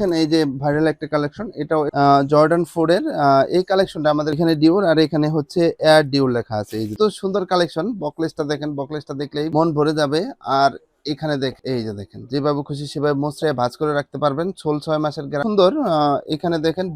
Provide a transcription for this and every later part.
এই যে ভাইরাল একটা কালেকশন এটাও জর্ডান ফোর এর এই কালেকশনটা আমাদের এখানে ডিউর আর এখানে হচ্ছে এয়ার ডিউর লেখা আছে। এই তো সুন্দর কালেকশন বকলেসটা দেখেন বকলেসটা দেখলেই মন ভরে যাবে। আর এখানে দেখ, এই যে দেখেন, যেভাবে খুশি সেভাবে মশরায় ভাজ করে রাখতে পারবেন ছোল ছয় মাসের সুন্দর এখানে দেখেন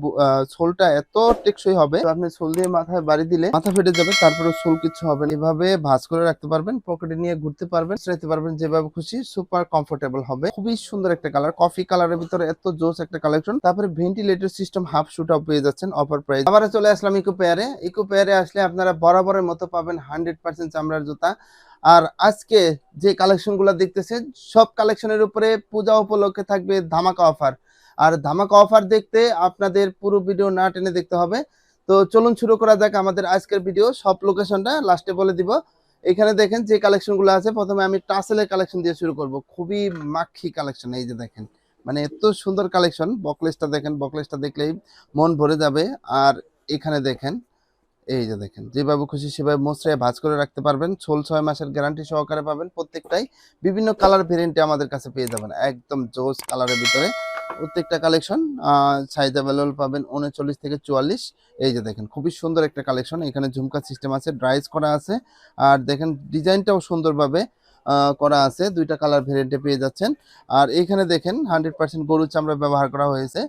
ছোলটা এত টেকসই হবে, আপনি ছোল দিয়ে মাথায় বাড়ি দিলে মাথা ফেটে যাবে, তারপরে ছোল কিছু হবে। এভাবে ভাজ করে রাখতে পারবেন, পকেটে নিয়ে ঘুরতে পারবেন রাখতে পারবেন যেভাবে খুশি, সুপার কমফোর্টেবল হবে। খুবই সুন্দর একটা কালার, কফি কালারের ভিতরে এত জোস একটা কালেকশন। তারপরে ভেন্টিলেটর সিস্টেম হাফ শুট শুটাও পেয়ে যাচ্ছেন অফার প্রাইস আবার চলে আসলাম ইকো পেয়ারে ইকো পেয়ারে আসলে আপনারা বরাবরের মতো পাবেন হান্ড্রেড পার্সেন্ট চামড়ার জুতা। আর আজকে যে কালেকশনগুলো দেখতেছেন, সব কালেকশনের উপরে পূজা উপলক্ষে থাকবে ধামাকা অফার আর ধামাকা অফার দেখতে আপনাদের পুরো ভিডিও না টেনে দেখতে হবে। তো চলুন শুরু করা যাক আমাদের আজকের ভিডিও সব লোকেশনটা লাস্টে বলে দিব। এখানে দেখেন যে কালেকশনগুলো আছে, প্রথমে আমি টাসেলের কালেকশন দিয়ে শুরু করব। খুবই মাখি কালেকশন এই যে দেখেন। মানে এত সুন্দর কালেকশন বকলেসটা দেখেন বকলেসটা দেখলেই মন ভরে যাবে। আর এখানে দেখেন এই যে দেখেন, যেভাবে খুশি সেভাবে মশরায় ভাজ করে রাখতে পারবেন। ছোল ছয় মাসের গ্যারান্টি সহকারে পাবেন প্রত্যেকটাই। বিভিন্ন কালার ভেরিয়েন্টে আমাদের কাছে পেয়ে যাবেন, একদম জোস কালারের ভিতরে। প্রত্যেকটা কালেকশন সাইজ অ্যাভেলেবল পাবেন উনচল্লিশ থেকে চুয়াল্লিশ। এই যে দেখেন, খুবই সুন্দর একটা কালেকশন এখানে ঝুমকা সিস্টেম আছে ড্রাইস করা আছে। আর দেখেন, ডিজাইনটাও সুন্দরভাবে করা আছে। দুইটা কালার ভেরিয়েন্টে পেয়ে যাচ্ছেন। আর এখানে দেখেন হান্ড্রেড পার্সেন্ট গরুর চামড়া ব্যবহার করা হয়েছে।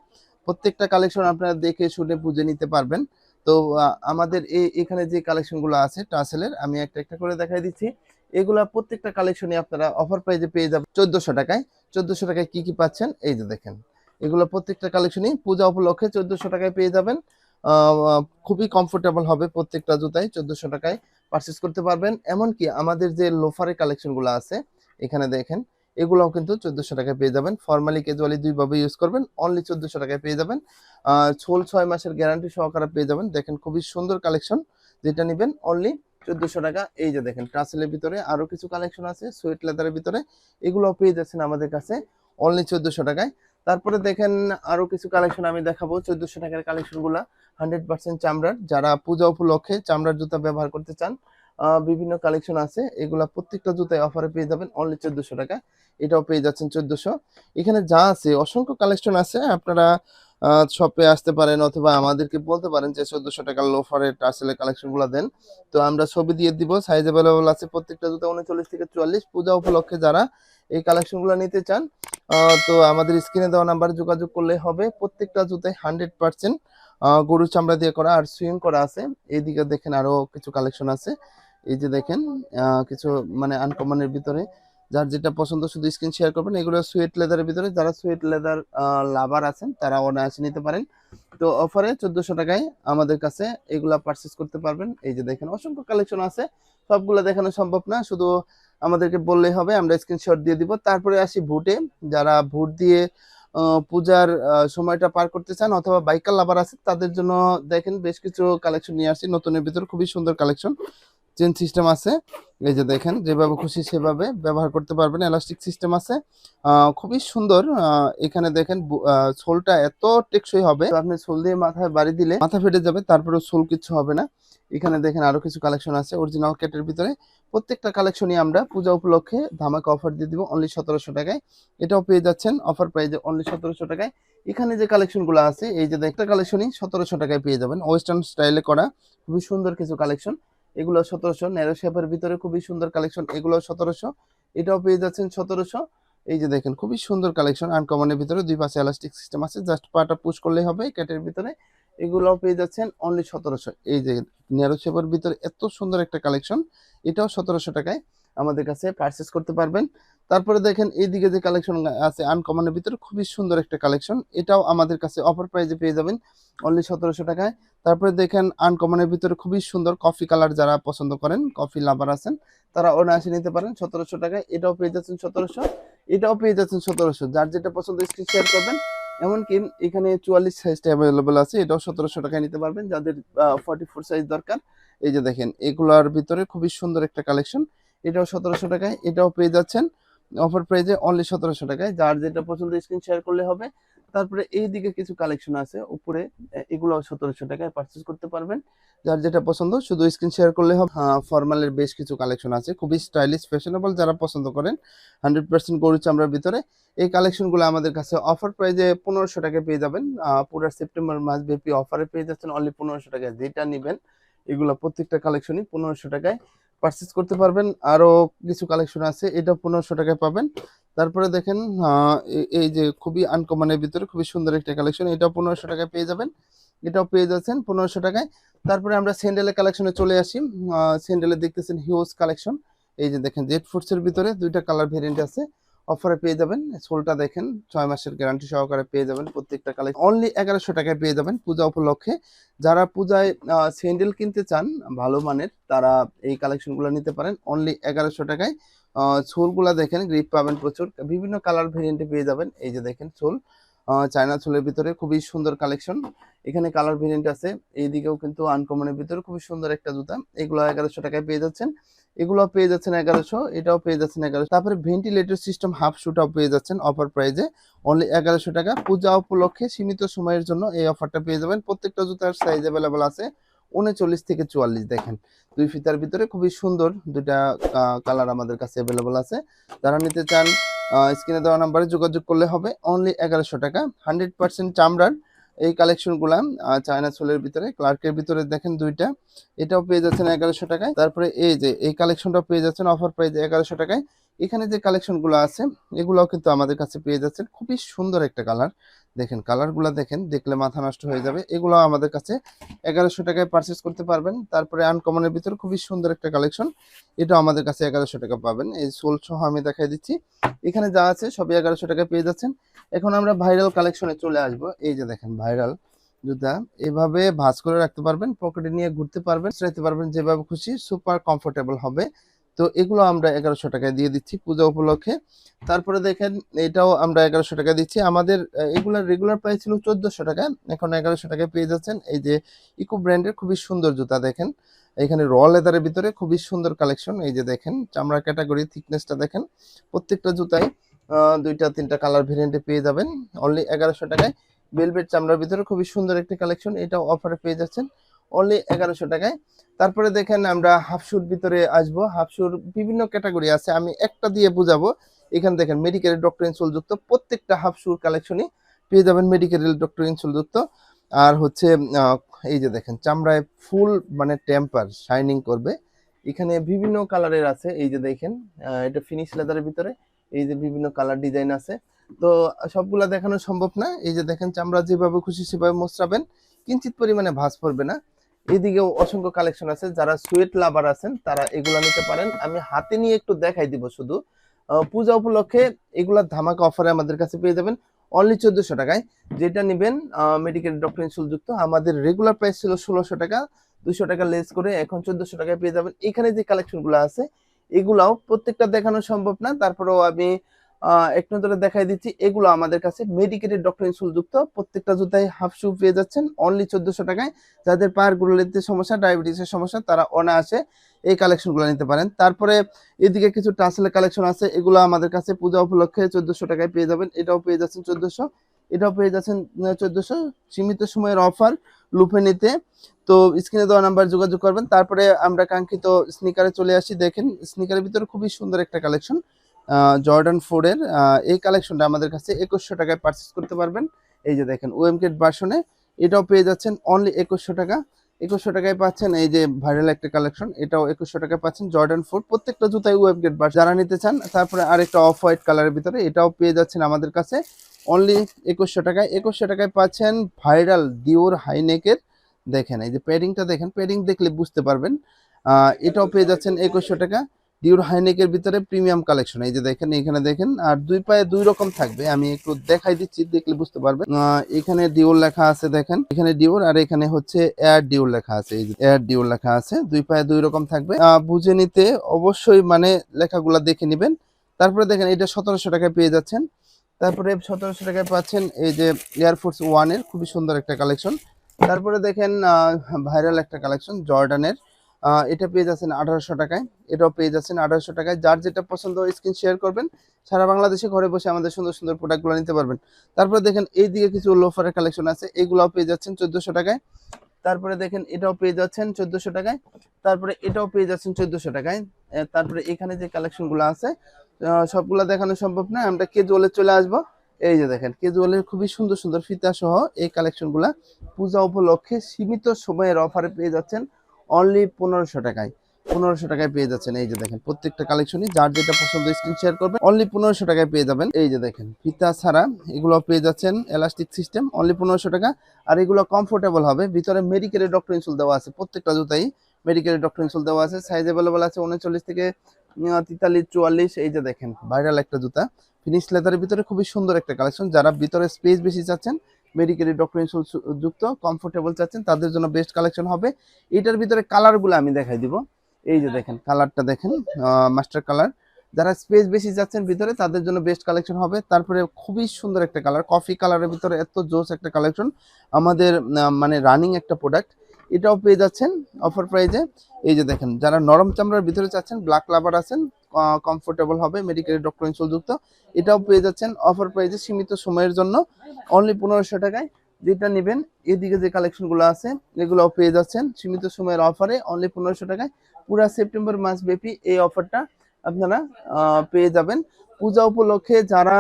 প্রত্যেকটা কালেকশন আপনারা দেখে শুনে বুঝে নিতে পারবেন। তো আমাদের এই এখানে যে কালেকশনগুলো আছে টাসেলের আমি একটা একটা করে দেখাই দিচ্ছি। এগুলা প্রত্যেকটা কালেকশনে আপনারা অফার প্রাইজে পেয়ে যাবেন চোদ্দশো টাকায়। চোদ্দশো টাকায় কি কি পাচ্ছেন? এই যে দেখেন। এগুলো প্রত্যেকটা কালেকশনই পূজা উপলক্ষে চোদ্দশো টাকায় পেয়ে যাবেন। খুবই কমফোর্টেবল হবে প্রত্যেকটা জুতাই চোদ্দশো টাকায় পারচেস করতে পারবেন। এমনকি আমাদের যে লোফারের কালেকশনগুলো আছে, এখানে দেখেন এগুলোও কিন্তু চোদ্দশো টাকায় পেয়ে যাবেন। ফর্মালি ক্যাজুয়ালি দুইভাবে ইউজ করবেন অনলি চোদ্দশো টাকায় পেয়ে যাবেন। ছোল ছয় মাসের গ্যারান্টি সহকারে পেয়ে যাবেন। দেখেন খুবই সুন্দর কালেকশন যেটা নেবেন অনলি চোদ্দশো টাকা। এই যে দেখেন ট্রাসেলের ভিতরে আরও কিছু কালেকশন আছে সুইট লেদারের ভিতরে। এগুলোও পেয়ে যাচ্ছেন আমাদের কাছে অনলি চোদ্দশো টাকায়। তারপরে দেখেন আরও কিছু কালেকশন আমি দেখাবো। চোদ্দশো টাকার কালেকশনগুলো হান্ড্রেড পার্সেন্ট চামড়ার। যারা পূজা উপলক্ষে চামড়ার জুতা ব্যবহার করতে চান বিভিন্ন কালেকশন আছে। এগুলা প্রত্যেকটা জুতায় অফারে পেয়ে যাবেন অনলি চোদ্দশো টাকা। এটাও পেয়ে যাচ্ছেন চোদ্দশো। এখানে যা আছে, অসংখ্য কালেকশন আছে। আপনারা শপে আসতে পারেন অথবা আমাদেরকে বলতে পারেন যে চোদ্দশো টাকার লোফারের টার্সেলের কালেকশনগুলো দেন। তো আমরা ছবি দিয়ে দিব সাইজ অ্যাভেলেবল আছে প্রত্যেকটা জুতা উনচল্লিশ থেকে চুয়াল্লিশ। পূজা উপলক্ষে যারা এই কালেকশনগুলো নিতে চান তো আমাদের স্ক্রিনে দেওয়া নাম্বারে যোগাযোগ করলে হবে। প্রত্যেকটা জুতায় হান্ড্রেড পার্সেন্ট গরুর চামড়া দিয়ে করা আর সুইং করা আছে। এইদিকে দেখেন আরও কিছু কালেকশন আছে। এই যে দেখেন কিছু মানে আনকমনের ভিতরে যার যেটা পছন্দ শুধু স্ক্রিন শেয়ার করবেন, এগুলো সুয়েট লেদারের ভিতরে। যারা সুয়েট লেদার লাভার আছেন, তারা অনায়াসে নিতে পারেন। তো অফারে চোদ্দশো টাকায় আমাদের কাছে এগুলা পারচেস করতে পারবেন। এই যে দেখেন, অসংখ্য কালেকশন আছে। সবগুলো দেখানো সম্ভব না, শুধু আমাদেরকে বললেই হবে, আমরা স্ক্রিনশট দিয়ে দিব। তারপরে আসি ভোটে। যারা ভোট দিয়ে পূজার সময়টা পার করতে চান অথবা বাইকার লাভার আছে তাদের জন্য দেখেন বেশ কিছু কালেকশন নিয়ে আসছি। নতুনের ভিতর খুবই সুন্দর কালেকশন চেন সিস্টেম আছে। এই যে দেখেন, যেভাবে খুশি সেভাবে ব্যবহার করতে পারবেন। এলাস্টিক সিস্টেম আছে। খুবই সুন্দর। এখানে দেখেন সোলটা এত টেকসই হবে। আপনি সোল দিয়ে মাথায় বাড়ি দিলে মাথা ফেটে যাবে তারপরে সোল কিছু হবে না। এখানে দেখেন আরও কিছু কালেকশন আছে অরিজিনাল ক্যাটের ভিতরে। প্রত্যেকটা কালেকশনই আমরা পূজা উপলক্ষে ধামাকা অফার দিয়ে দিব অনলি সতেরোশো টাকায়। এটাও পেয়ে যাচ্ছেন অফার প্রাইজে অনলি সতেরোশো টাকায়। এখানে যে কালেকশনগুলো আছে, এই যে একটা কালেকশনই সতেরোশো টাকায় পেয়ে যাবেন। ওয়েস্টার্ন স্টাইলে করা। খুবই সুন্দর কিছু কালেকশন এগুলো সতেরোশো ন্যারো শেপের ভিতরে খুবই সুন্দর কালেকশন এগুলো সতেরোশো, এটাও পেয়ে যাচ্ছেন সতেরোশো। এই যে দেখেন, খুবই সুন্দর কালেকশন আনকমনের ভিতরে দুই পাশে এলাস্টিক সিস্টেম আছে জাস্ট পাটা পুশ করলেই হবে, ক্যাটের ভিতরে। এগুলোও পেয়ে যাচ্ছেন অনলি সতেরোশো। এই যে ন্যারো শেপের ভিতরে এত সুন্দর একটা কালেকশন এটাও সতেরোশো টাকায়। আমাদের কাছে পারচেস করতে পারবেন। তারপরে দেখেন, এইদিকে যে কালেকশন আছে আনকমনের ভিতরে খুবই সুন্দর একটা কালেকশন এটাও আমাদের কাছে অফার প্রাইজে পেয়ে যাবেন অনলি সতেরোশো টাকায়। তারপরে দেখেন আনকমনের ভিতরে খুবই সুন্দর কফি কালার যারা পছন্দ করেন কফি লাভার আছেন, তারা অনায়াসে নিতে পারেন সতেরোশো টাকায়। এটাও পেয়ে যাচ্ছেন সতেরোশো, এটাও পেয়ে যাচ্ছেন সতেরোশো। যার যেটা পছন্দ স্ক্রিন শেয়ার করবেন। এমনকি এখানে চুয়াল্লিশ সাইজটা অ্যাভেলেবেল আছে, এটাও সতেরোশো টাকায় নিতে পারবেন। যাদের ফর্টি ফোর সাইজ দরকার, এই যে দেখেন, এগুলোর ভিতরে খুবই সুন্দর একটা কালেকশন এটাও সতেরোশো টাকায়, এটাও পেয়ে যাচ্ছেন। অফার প্রাইজে অনলি সতেরোশো টাকায়। যার যেটা পছন্দ স্ক্রিন শেয়ার করলে হবে। তারপরে এই দিকে কিছু কালেকশন আছে। উপরে এগুলো সতেরোশো টাকায় পারচেস করতে পারবেন। যার যেটা পছন্দ, শুধু স্ক্রিন শেয়ার করলে হবে। ফর্মালের বেশ কিছু কালেকশন আছে। খুবই স্টাইলিশ ফ্যাশনেবল যারা পছন্দ করেন হান্ড্রেড পার্সেন্ট গরু চামড়ার ভিতরে। এই কালেকশনগুলো আমাদের কাছে অফার প্রাইজে পনেরোশো টাকায় পেয়ে যাবেন। পুরো সেপ্টেম্বর মাস ব্যাপী অফারে পেয়ে যাচ্ছেন অনলি পনেরোশো টাকায়। যেটা নেবেন, এগুলো প্রত্যেকটা কালেকশনই পনেরোশো টাকায়। পারচেস করতে পারবেন। আরও কিছু কালেকশন আছে এটা পনেরোশো টাকায় পাবেন। তারপরে দেখেন এই যে খুবই আনকমনের ভিতরে খুবই সুন্দর একটা কালেকশন এটাও পনেরোশো টাকায় পেয়ে যাবেন। এটাও পেয়ে যাচ্ছেন পনেরোশো টাকায়। তারপরে আমরা স্যান্ডেলের কালেকশনে চলে আসি। স্যান্ডেলে দেখতেছেন হিউজ কালেকশন এই যে দেখেন জেড ফুডসের ভিতরে দুইটা কালার ভেরিয়েন্ট আছে। অফারে পেয়ে যাবেন। সোলটা দেখেন, ছয় মাসের গ্যারান্টি সহকারে পেয়ে যাবেন প্রত্যেকটা কালেকশন অনলি এগারোশো টাকায় পেয়ে যাবেন পূজা উপলক্ষে। যারা পূজায় স্যান্ডেল কিনতে চান, ভালো মানের, তারা এই কালেকশনগুলো নিতে পারেন। অনলি এগারোশো টাকায় সোলগুলা দেখেন গ্রিপ পাবেন প্রচুর। বিভিন্ন কালার ভেরিয়েন্টে পেয়ে যাবেন। এই যে দেখেন সোল চায়না সোলের ভিতরে খুবই সুন্দর কালেকশন এখানে কালার ভেরিয়েন্ট আছে, এইদিকেও কিন্তু আনকমনের ভিতরে খুবই সুন্দর একটা জুতা। এগুলো এগারোশো টাকায় পেয়ে যাচ্ছেন। এগুলো পেয়ে যাচ্ছেন এগারোশো, এটাও পেয়ে যাচ্ছেন এগারোশো। তারপরে ভেন্টিলেটর সিস্টেম হাফ শুটাও পেয়ে যাচ্ছেন অফার প্রাইজে অনলি এগারোশো টাকা। পূজা উপলক্ষে সীমিত সময়ের জন্য এই অফারটা পেয়ে যাবেন। প্রত্যেকটা জুতার সাইজ অ্যাভেলেবেল আছে। উনচল্লিশ থেকে চুয়াল্লিশ দেখেন। দুই ফিতার ভিতরে খুবই সুন্দর দুইটা কালার আমাদের কাছে অ্যাভেলেবল আছে। যারা নিতে চান স্ক্রিনে দেওয়া নাম্বারে যোগাযোগ করলে হবে। অনলি এগারোশো টাকা। হান্ড্রেড পার্সেন্ট চামড়ার এই কালেকশনগুলা চায়না সোলের ভিতরে, ক্লার্কের ভিতরে দেখেন দুইটা, এটাও পেয়ে যাচ্ছেন এগারোশো টাকায়। তারপরে এই যে, এই কালেকশনটাও পেয়ে যাচ্ছেন অফার প্রাইস এগারোশো টাকায়। এখানে যে কালেকশনগুলো আছে, এগুলোও কিন্তু আমাদের কাছে পেয়ে যাচ্ছেন। খুবই সুন্দর একটা কালার দেখেন কালারগুলো দেখেন, দেখলে মাথা নষ্ট হয়ে যাবে। এগুলো আমাদের কাছে এগারোশো টাকায় পারচেস করতে পারবেন। তারপরে আনকমনের ভিতরে খুবই সুন্দর একটা কালেকশন এটা আমাদের কাছে এগারোশো টাকা পাবেন। এই সোল সহ আমি দেখাই দিচ্ছি। এখানে যা আছে সবই এগারোশো টাকায় পেয়ে যাচ্ছেন। এখন আমরা ভাইরাল কালেকশনে চলে আসব। এই যে দেখেন ভাইরাল জুতা। এভাবে ভাঁজ করে রাখতে পারবেন, পকেটে নিয়ে ঘুরতে পারবেন রাখতে পারবেন যেভাবে খুশি সুপার কমফোর্টেবল হবে। তো এগুলো আমরা এগারোশো টাকায় দিয়ে দিচ্ছি পূজা উপলক্ষে। তারপরে দেখেন, এটাও আমরা এগারোশো টাকা দিচ্ছি। আমাদের এগুলার রেগুলার প্রাইস ছিল চোদ্দশো টাকা। এখন এগারোশো টাকায় পেয়ে যাচ্ছেন এই যে ইকো ব্র্যান্ডের খুবই সুন্দর জুতা দেখেন। এখানে র লেদারের ভিতরে খুবই সুন্দর কালেকশন এই যে দেখেন চামড়া ক্যাটাগরি থিকনেসটা দেখেন। প্রত্যেকটা জুতায় দুইটা, তিনটা কালার ভেরিয়েন্টে পেয়ে যাবেন। অনলি এগারোশো টাকায়। বেলভেট চামড়ার ভিতরে খুবই সুন্দর একটি কালেকশন এটাও অফারে পেয়ে যাচ্ছেন। অনলি এগারোশো টাকায়। তারপরে দেখেন আমরা হাফশুর ভিতরে আসব। হাফশুর বিভিন্ন ক্যাটাগরি আছে, আমি একটা দিয়ে বুঝাবো। এখানে দেখেন মেডিকেলের ডক্টর ইনসুল যুক্ত প্রত্যেকটা হাফশুর কালেকশনই পেয়ে যাবেন মেডিকেলের ডক্টর ইনসুল যুক্ত আর হচ্ছে এই যে দেখেন, চামড়ায় ফুল মানে টেম্পার শাইনিং করবে। এখানে বিভিন্ন কালারের আছে, এই যে দেখেন এটা ফিনিশ লেদারের ভিতরে, এই যে বিভিন্ন কালার ডিজাইন আছে। তো সবগুলা দেখানো সম্ভব না। এই যে দেখেন, চামড়া যেভাবে খুশি সেভাবে মোচড়াবেন, কিঞ্চিত পরিমাণে ভাঁজ পড়বে না। এদিকেও অসংখ্য কালেকশন আছে। যারা সুয়েট লাভার আছেন, তারা এগুলা নিতে পারেন। আমি হাতে নিয়ে একটু দেখাই দিব শুধু। পূজা উপলক্ষে এগুলা ধামাকা অফারে আমাদের কাছে পেয়ে যাবেন। অনলি চোদ্দশো টাকায়। যেটা নেবেন মেডিকেল ডক্টর ইনসুল যুক্ত। আমাদের রেগুলার প্রাইস ছিল ষোলোশো টাকা। দুশো টাকা লেস করে এখন চোদ্দশো টাকায় পেয়ে যাবেন। এখানে যে কালেকশনগুলো আছে, এগুলাও প্রত্যেকটা দেখানো সম্ভব না। তারপরেও আমি আহ, এক নজরে দেখাই দিচ্ছি এগুলো আমাদের কাছে মেডিকেটেড ডক্টর ইনসুল যুক্ত প্রত্যেকটা জুতায় হাফ শু পেয়ে যাচ্ছেন অনলি চোদ্দশো টাকায়। যাদের পায়ের গুলোতে সমস্যা ডায়াবেটিসের সমস্যা তারা অনায়াসে এই কালেকশনগুলো নিতে পারেন। তারপরে এদিকে কিছু টাসেলের কালেকশন আছে এগুলো আমাদের কাছে পূজা উপলক্ষে চোদ্দশো টাকায় পেয়ে যাবেন। এটাও পেয়ে যাচ্ছেন চোদ্দশো। এটাও পেয়ে যাচ্ছেন চোদ্দশো। সীমিত সময়ের অফার লুপে নিতে। তো স্ক্রিনে দেওয়া নাম্বার যোগাযোগ করবেন। তারপরে আমরা কাঙ্ক্ষিত স্নিকারে চলে আসি দেখেন স্নিকারের ভিতরে খুবই সুন্দর একটা কালেকশন জর্ডান ফোরের এই কালেকশনটা আমাদের কাছে একুশশো টাকায় পারচেস করতে পারবেন। এই যে দেখেন ওএমকেট ভার্সনে এটাও পেয়ে যাচ্ছেন অনলি একুশশো টাকা। একুশশো টাকায় পাচ্ছেন এই যে ভাইরাল একটা কালেকশন এটাও একুশশো টাকায় পাচ্ছেন জর্ডান ফোর প্রত্যেকটা জুতাই ওয়েবগেট বার যারা নিতে চান, তারপরে আরেকটা অফ হোয়াইট কালারের ভিতরে এটাও পেয়ে যাচ্ছেন আমাদের কাছে অনলি একুশশো টাকায়। একুশশো টাকায় পাচ্ছেন ভাইরাল ডিওর হাইনেকের দেখেন, এই যে প্যাডিংটা দেখেন প্যাডিং দেখলে বুঝতে পারবেন। এটাও পেয়ে যাচ্ছেন একুশশো টাকা। ডিওর হাইনেকের ভিতরে প্রিমিয়াম কালেকশন এই যে দেখেন, এখানে দেখেন, আর দুই পায়ে দুই রকম থাকবে, আমি একটু দেখাই দিচ্ছি, দেখলে বুঝতে পারবেন। এখানে ডিওর লেখা আছে, দেখেন, এখানে ডিওর আর এখানে হচ্ছে এয়ার ডিউর লেখা আছে, এই যে এয়ার ডিউর লেখা আছে, দুই পায়ে দুই রকম থাকবে। বুঝে নিতে অবশ্যই মানে লেখাগুলা দেখে নেবেন। তারপরে দেখেন, এটা সতেরোশো টাকায় পেয়ে যাচ্ছেন। তারপরে সতেরোশো টাকায় পাচ্ছেন এই যে এয়ারফোর্স ওয়ানের খুবই সুন্দর একটা কালেকশন তারপরে দেখেন ভাইরাল একটা কালেকশন জর্ডানের এটা পেয়ে যাচ্ছেন আঠারোশো টাকায়। এটাও পেয়ে যাচ্ছেন আঠারোশো টাকায়। যার যেটা পছন্দ স্ক্রিন শেয়ার করবেন। সারা বাংলাদেশে ঘরে বসে আমাদের সুন্দর সুন্দর প্রোডাক্টগুলো নিতে পারবেন। তারপরে দেখেন এই দিকে কিছু লোফারের কালেকশন আছে। এগুলাও পেয়ে যাচ্ছেন চোদ্দশো টাকায়। তারপরে দেখেন এটাও পেয়ে যাচ্ছেন চোদ্দশো টাকায়। তারপরে এটাও পেয়ে যাচ্ছেন চোদ্দশো টাকায়। তারপরে এখানে যে কালেকশনগুলো আছে সবগুলা দেখানো সম্ভব না। আমরা কেজুয়ালে চলে আসব। এই যে দেখেন কেজুয়ালের খুবই সুন্দর সুন্দর ফিতা সহ এই কালেকশনগুলা পূজা উপলক্ষে সীমিত সময়ের অফারে পেয়ে যাচ্ছেন অনলি পনেরোশো টাকায়। পনেরোশো টাকায় পেয়ে যাচ্ছেন, এই যে দেখেন, প্রত্যেকটা কালেকশনই যার যেটা পছন্দ স্ক্রিন শেয়ার করবেন অনলি পনেরোশো টাকায় পেয়ে যাবেন, এই যে দেখেন, ফিতা ছাড়া এগুলো পেয়ে যাচ্ছেন এলাস্টিক সিস্টেম অনলি পনেরোশো টাকা। আর এগুলো কমফোর্টেবল হবে, ভিতরে মেডিকেলের ডক্টর ইনসুল দেওয়া আছে, প্রত্যেকটা জুতাই মেডিকেলের ডক্টর ইনসুল দেওয়া আছে সাইজ অ্যাভেলেবল আছে উনচল্লিশ থেকে তেতাল্লিশ, চুয়াল্লিশ, এই যে দেখেন ভাইরাল একটা জুতা। ফিনিশ লেদারের ভিতরে খুবই সুন্দর একটা কালেকশন যারা ভিতরে স্পেস বেশি চাচ্ছেন মেডিকেলের ডকুমেন্টস যুক্ত কমফোর্টেবল চাচ্ছেন, তাদের জন্য বেস্ট কালেকশন হবে। এটার ভিতরে কালারগুলো আমি দেখাই দিব। এই যে দেখেন কালারটা দেখেন মাস্টার কালার যারা স্পেস বেশি যাচ্ছেন ভিতরে, তাদের জন্য বেস্ট কালেকশন হবে। তারপরে খুবই সুন্দর একটা কালার কফি কালারের ভিতরে এত জোস একটা কালেকশন আমাদের মানে রানিং একটা প্রোডাক্ট এটাও পেয়ে যাচ্ছেন অফার প্রাইজে এই যে দেখেন, যারা নরম চামড়ার ভিতরে চাচ্ছেন ব্ল্যাক লাভার আছেন কমফোর্টেবল হবে মেডিকেল ডক্টর ইনসুল যুক্ত এটাও পেয়ে যাচ্ছেন অফার প্রাইজে সীমিত সময়ের জন্য। অনলি পনেরোশো টাকায় যেটা নেবেন, এদিকে যে কালেকশনগুলো আছে, এগুলোও পেয়ে যাচ্ছেন। সীমিত সময়ের অফারে অনলি পনেরোশো টাকায়। পুরা সেপ্টেম্বর মাস ব্যাপী এই অফারটা আপনারা পেয়ে যাবেন। পূজা উপলক্ষে যারা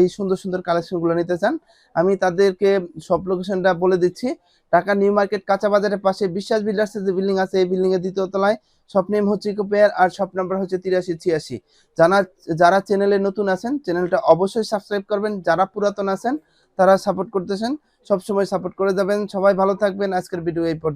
এই সুন্দর সুন্দর কালেকশনগুলো নিতে চান, আমি তাদেরকে সব লোকেশনটা বলে দিচ্ছি। ঢাকা নিউ মার্কেট কাঁচা বাজারের পাশে বিশ্বাস বিল্ডার্সের যে বিল্ডিং আছে, এই বিল্ডিং এর দ্বিতীয় তলায়। শপ নেম হচ্ছে ইকো পেয়ার আর শপ নাম্বার হচ্ছে তিরাশি ছিয়াশি। জানা যারা চ্যানেলে নতুন আছেন, চ্যানেলটা অবশ্যই সাবস্ক্রাইব করবেন। যারা পুরাতন আছেন, তারা সাপোর্ট করতেছেন। সবসময় সাপোর্ট করে যাবেন। সবাই ভালো থাকবেন। আজকের ভিডিও এই পর্যন্ত।